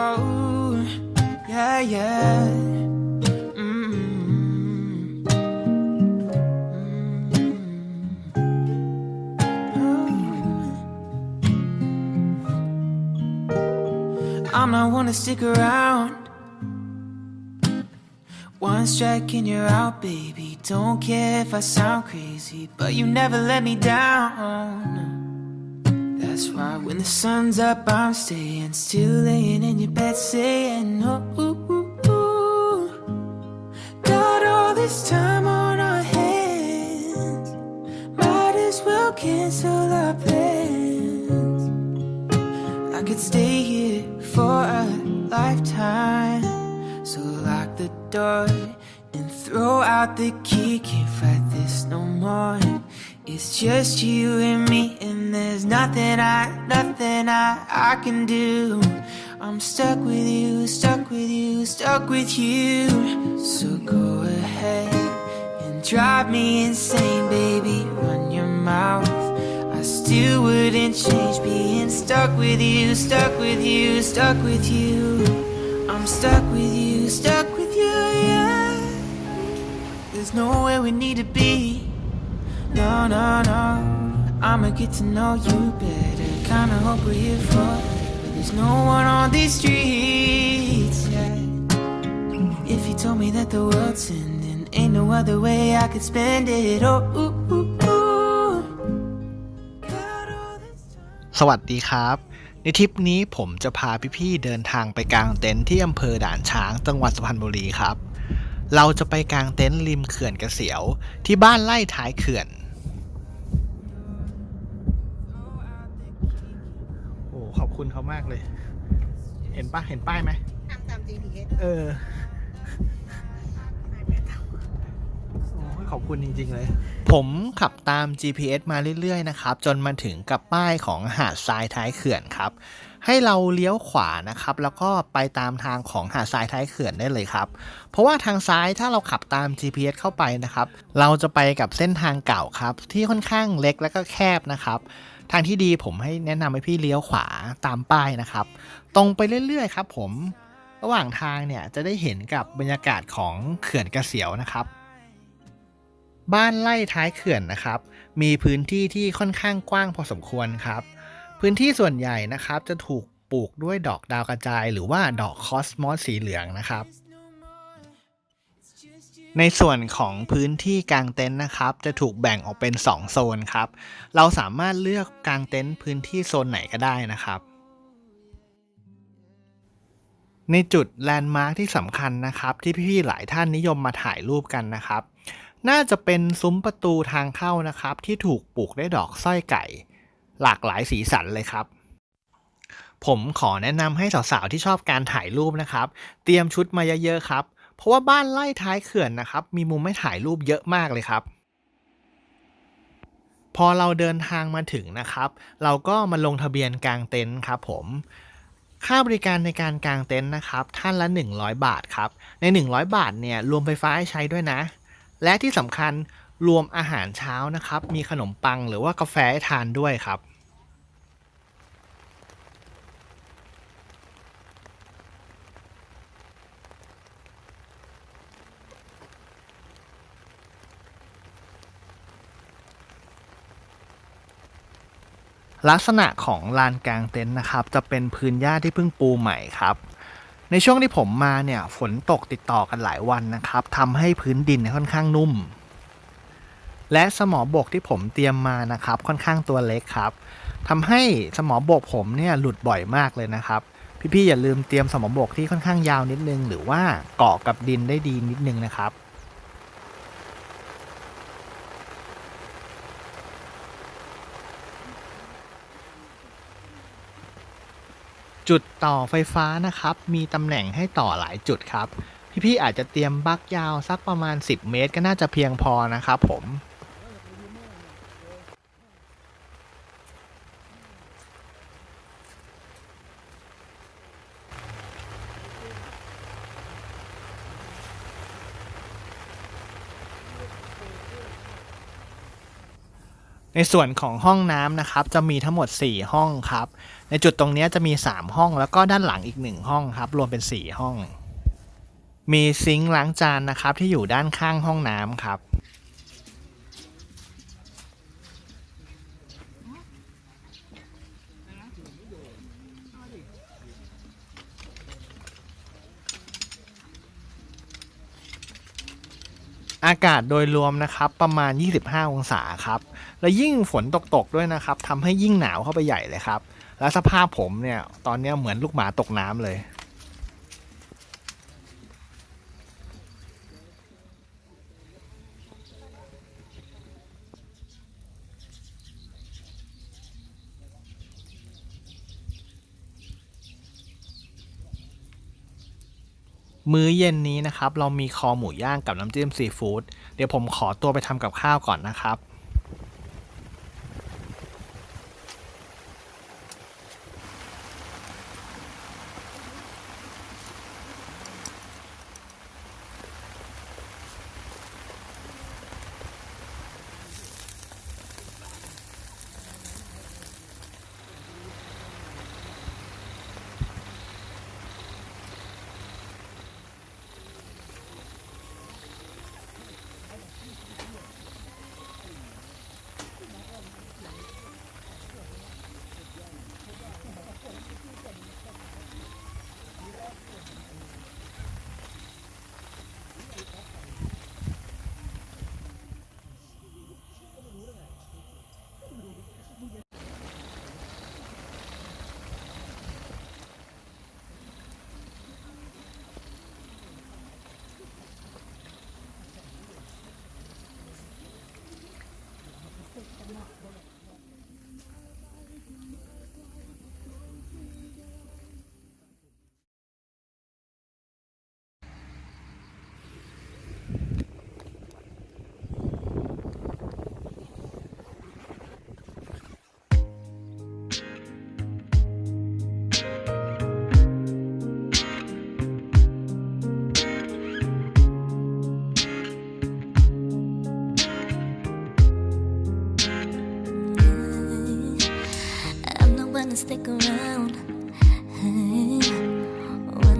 Oh, yeah, yeah. Mm. Mm. I'm not one to stick around. One strike and you're out, baby. Don't care if I sound crazy, but you never let me down. That's why when the sun's up, I'm staying still, laying in your bed, saying, Oh, ooh, ooh. got all this time on our hands. Might as well cancel our plans. I could stay here for a lifetime. So lock the door and throw out the key. Can't fight this no more. It's just you and me, and there's nothing I, nothing I, I can do. I'm stuck with you, stuck with you, stuck with you. So go ahead and drive me insane, baby. Run your mouth. I still wouldn't change being stuck with you, stuck with you, stuck with you. I'm stuck with you, stuck with you, yeah. There's nowhere we need to be. No, no, no. I'ma get to know you better. Kinda hope we're here for. But there's no one on these streets, yeah. If you told me that the world's ending, ain't no other way I could spend it. Oh, ooh, ooh, ooh. Got all this time. สวัสดีครับ ในทริปนี้ผมจะพาพี่ๆเดินทางไปกางเต็นท์ที่อำเภอด่านช้างจังหวัดสุพรรณบุรีครับ เราจะไปกางเต็นท์ริมเขื่อนกระเสียว ที่บ้านไล่ท้ายเขื่อน ขอบคุณเขามากเลย เห็นปะเห็นป้ายไหมทำตาม GPS เออโอ้ยขอบคุณจริง ๆ เลย ผมขับตาม GPS มาเรื่อย ๆ นะครับ จนมาถึงกับป้ายของหาดทรายท้ายเขื่อนครับ ให้เราเลี้ยวขวานะครับ แล้วก็ไปตามทางของหาดทรายท้ายเขื่อนได้เลยครับ เพราะว่าทางซ้ายถ้าเราขับตาม GPS เข้าไปนะครับ เราจะไปกับเส้นทางเก่าครับ ที่ค่อนข้างเล็กและก็แคบนะครับ ทางที่ดีผมให้แนะนำให้พี่เลี้ยวขวาตามป้ายนะครับ ตรงไปเรื่อยๆครับผมระหว่างทางเนี่ยจะได้เห็นกับบรรยากาศของเขื่อนกระเสียวนะครับ บ้านไล่ท้ายเขื่อนนะครับ มีพื้นที่ที่ค่อนข้างกว้างพอสมควรครับ พื้นที่ส่วนใหญ่นะครับจะถูกปลูกด้วยดอกดาวกระจาย หรือว่าดอกคอสมอสสีเหลืองนะครับ ในส่วนของพื้นที่กางเต็นท์นะครับ จะถูกแบ่งออกเป็น 2 โซนครับ เราสามารถเลือกกางเต็นท์พื้นที่โซนไหนก็ได้นะครับ ในจุดแลนด์มาร์คที่สำคัญนะครับ ที่พี่ๆหลายท่านนิยมมาถ่ายรูปกันนะครับ น่าจะเป็นซุ้มประตูทางเข้านะครับ ที่ถูกปลูกด้วยดอกสร้อยไก่ หลากหลายสีสันเลยครับผมขอแนะนำให้สาวๆที่ชอบการถ่ายรูปนะครับ เตรียมชุดมาเยอะๆครับ เพราะว่าบ้านไล่ท้ายเขื่อนนะครับ มีมุมให้ถ่ายรูปเยอะมากเลยครับ พอเราเดินทางมาถึงนะครับ เราก็มาลงทะเบียนกลางเต็นท์ครับผมค่าบริการในการกางเต็นท์นะครับ ท่านละ 100 บาทครับ ใน 100 บาทเนี่ยรวมไฟฟ้าให้ใช้ด้วยนะ และที่สำคัญรวมอาหารเช้านะครับ มีขนมปังหรือว่ากาแฟให้ทานด้วยครับ ลักษณะของลานกลางเต็นท์นะครับ จะเป็นพื้นหญ้าที่เพิ่งปูใหม่ครับ ในช่วงที่ผมมาเนี่ยฝนตกติดต่อกันหลายวันนะครับทำให้พื้นดินค่อนข้างนุ่ม และสมอบกที่ผมเตรียมมานะครับค่อนข้างตัวเล็กครับทำให้สมอบกผมเนี่ยหลุดบ่อยมากเลยนะครับ พี่ๆอย่าลืมเตรียมสมอบกที่ค่อนข้างยาวนิดนึง หรือว่าเกาะกับดินได้ดีนิดนึงนะครับ จุดต่อไฟฟ้านะครับ มีตำแหน่งให้ต่อหลายจุดครับ พี่ๆอาจจะเตรียมบักยาวสักประมาณ 10 เมตร ก็น่าจะเพียงพอนะครับผม ในส่วนของห้องน้ำนะครับ จะมีทั้งหมด 4 ห้องครับ ในจุดตรงนี้จะมี 3 ห้องแล้วก็ด้านหลังอีก 1 ห้องครับ รวมเป็น 4 ห้อง มีซิงค์ล้างจานนะครับที่อยู่ด้านข้างห้องน้ำครับ อากาศโดยรวมนะครับประมาณ 25 องศาครับ และยิ่งฝนตกๆด้วยนะครับทำให้ยิ่งหนาวเข้าไปใหญ่เลยครับ และสภาพผมเนี่ยตอนนี้เหมือนลูกหมาตกน้ำเลย มื้อเย็นนี้นะครับ เรามีคอหมูย่างกับน้ำจิ้มซีฟู้ดเดี๋ยวผมขอตัวไปทำกับข้าวก่อนนะครับ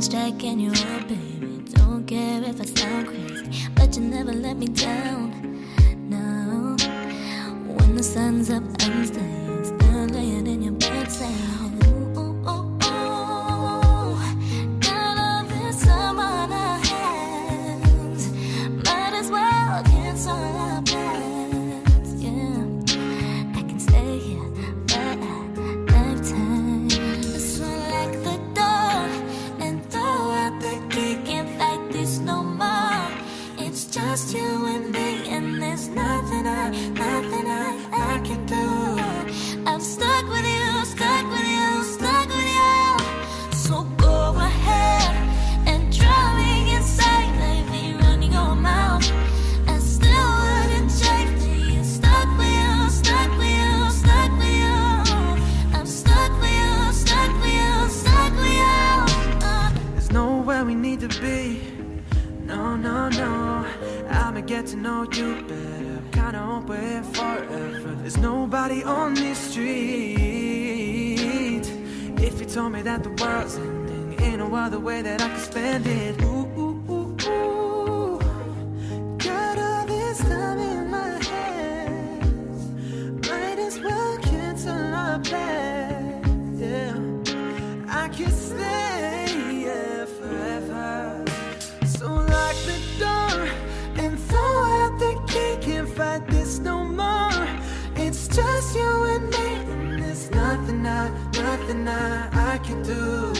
one strike and you're out, baby. Don't care if I sound crazy, but you never let me down. No, when the sun's up, I'm staying. Still laying in your bed, saying, ooh, ooh, ooh, ooh. Got all this we need to be. No, no, no. I'ma get to know you better. Kinda here forever. There's nobody on this street. If you told me that the world's ending, ain't no other way that I could spend it. I, can do.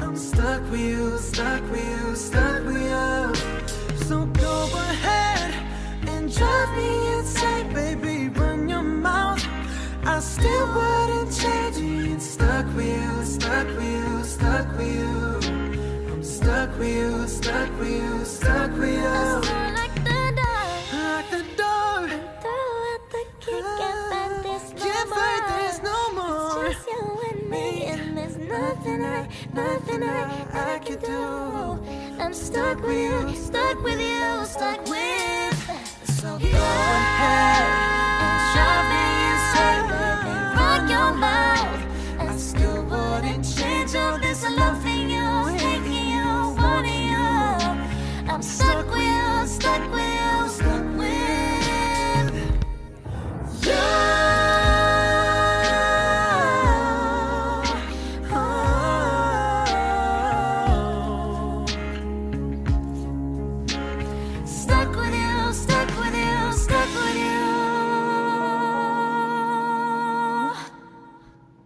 I'm stuck with you, stuck with you, stuck with you. So go ahead and drive me insane, baby. Run your mouth. I still wouldn't change it. Stuck with you, stuck with you, stuck with you. I'm stuck with you, stuck with you, stuck with you. I, I can do. I'm stuck with you, stuck with you,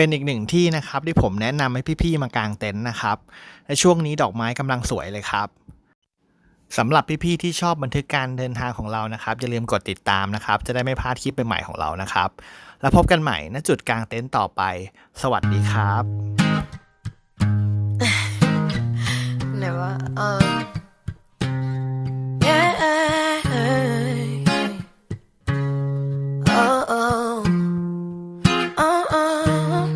เป็นอีกหนึ่งที่นะครับที่ผมแนะนำให้พี่ๆมากางเต็นท์นะครับและช่วงนี้ดอกไม้กำลังสวยเลยครับสำหรับพี่ๆที่ชอบบันทึกการเดินทางของเรานะครับอย่าลืมกดติดตามนะครับ จะได้ไม่พลาดคลิปใหม่ๆของเรานะครับ แล้วพบกันใหม่ณจุดกลางเต็นท์ต่อไป สวัสดีครับไห